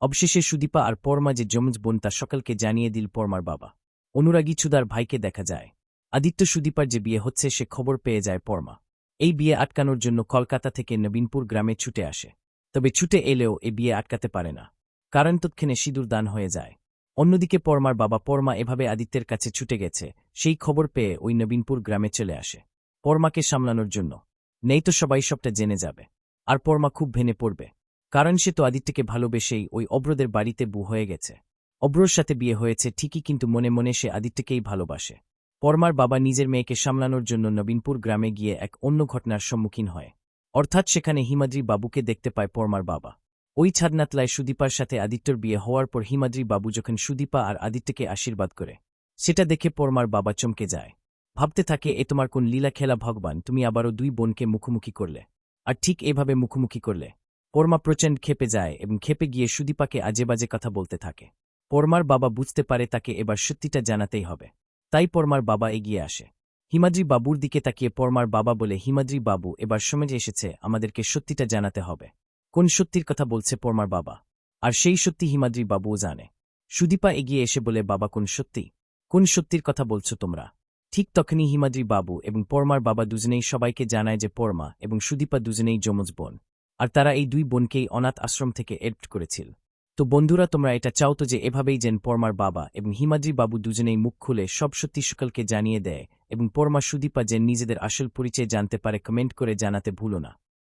অবশেষে সুদীপা আর পরমা যে যমজ বোন তা সকলকে জানিয়ে দিল পরমার বাবা। অনুরাগী ছুদার ভাইকে দেখা যায়। আদিত্য সুদীপার যে বিয়ে হচ্ছে, সে খবর পেয়ে যায় পরমা। এই বিয়ে আটকানোর জন্য কলকাতা থেকে নবীনপুর গ্রামে ছুটে আসে। তবে ছুটে এলেও এ বিয়ে আটকাতে পারে না। কারণ তৎক্ষণে সিঁদুর দান হয়ে যায়। অন্যদিকে পরমার বাবা পরমা এভাবে আদিত্যের কাছে ছুটে গেছে, সেই খবর পেয়ে ওই নবীনপুর গ্রামে চলে আসে। পরমাকে সামলানোর জন্য। নেই তো সবাই সবটা জেনে যাবে। আর পরমা খুব ভেনে পড়বে। কারণ সে তো আদিত্যকে ভালোবেসেই ওই অব্রদের বাড়িতে বু হয়ে গেছে। অব্রর সাথে বিয়ে হয়েছে ঠিকই কিন্তু মনে মনে সে আদিত্যকেই ভালোবাসে। পরমার বাবা নিজের মেয়েকে সামলানোর জন্য নবীনপুর গ্রামে গিয়ে এক অন্য ঘটনার সম্মুখীন হয়। অর্থাৎ সেখানে হিমাদ্রি বাবুকে দেখতে পায় পরমার বাবা। ওই ছাদনাতলায় সুদীপার সাথে আদিত্যর বিয়ে হওয়ার পর হিমাদ্রি বাবু যখন সুদীপা আর আদিত্যকে আশীর্বাদ করে, সেটা দেখে পরমার বাবা চমকে যায়। ভাবতে থাকে, এ তোমার কোন লীলা খেলা ভগবান, তুমি আবারও দুই বোনকে মুখোমুখি করলে। আর ঠিক এভাবে মুখোমুখি করলে। পরমা প্রচণ্ড খেপে যায় এবং খেপে গিয়ে সুদীপাকে আজে বাজে কথা বলতে থাকে। পরমার বাবা বুঝতে পারে তাকে এবার সত্যিটা জানাতেই হবে। তাই পরমার বাবা এগিয়ে আসে। হিমাদ্রি বাবুর দিকে তাকিয়ে পরমার বাবা বলে, হিমাদ্রি বাবু, এবার সময় এসেছে, আমাদেরকে সত্যিটা জানাতে হবে। কোন সত্যির কথা বলছে পরমার বাবা? আর সেই সত্যি হিমাদ্রি বাবুও জানে সুদীপা এগিয়ে এসে বলে, বাবা, কোন সত্যি? কোন সত্যির কথা বলছো তোমরা? ঠিক তখনই হিমাদ্রি বাবু এবং পরমার বাবা দুজনেই সবাইকে জানায় যে পরমা এবং সুদীপা দুজনেই যমজ বোন। আর তারা এই দুই বোনকেই অনাথ আশ্রম থেকে এডপ্ট করেছিল। তো বন্ধুরা, তোমরা এটা চাও তো যে এভাবেই যেন পরমার বাবা এবং হিমাদ্রি বাবু দুজনেই মুখ খুলে সব সত্যি সকলকে জানিয়ে দেয় এবং পরমা সুদীপা যেন নিজেদের আসল পরিচয় জানতে পারে, কমেন্ট করে জানাতে ভুলো না।